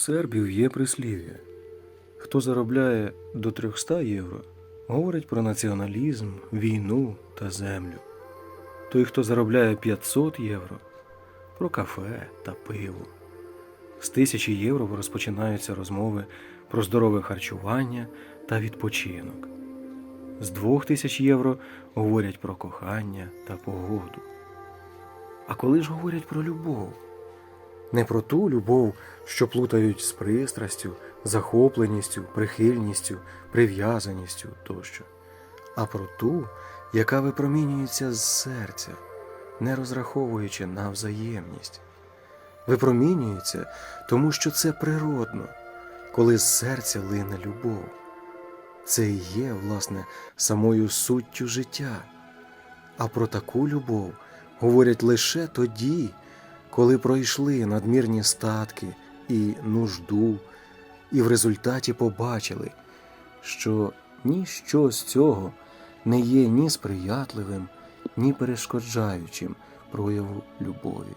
сербів є прислів'я. Хто заробляє до 300 євро, говорить про націоналізм, війну та землю. Той, хто заробляє 500 євро, про кафе та пиво. З тисячі євро розпочинаються розмови про здорове харчування та відпочинок. З двох тисяч євро говорять про кохання та погоду. А коли ж говорять про любов? Не про ту любов, що плутають з пристрастю, захопленістю, прихильністю, прив'язаністю тощо, а про ту, яка випромінюється з серця, не розраховуючи на взаємність. Випромінюється, тому що це природно, коли з серця лине любов. Це і є, власне, самою суттю життя. А про таку любов говорять лише тоді, коли пройшли надмірні статки і нужду, і в результаті побачили, що ніщо з цього не є ні сприятливим, ні перешкоджаючим прояву любові.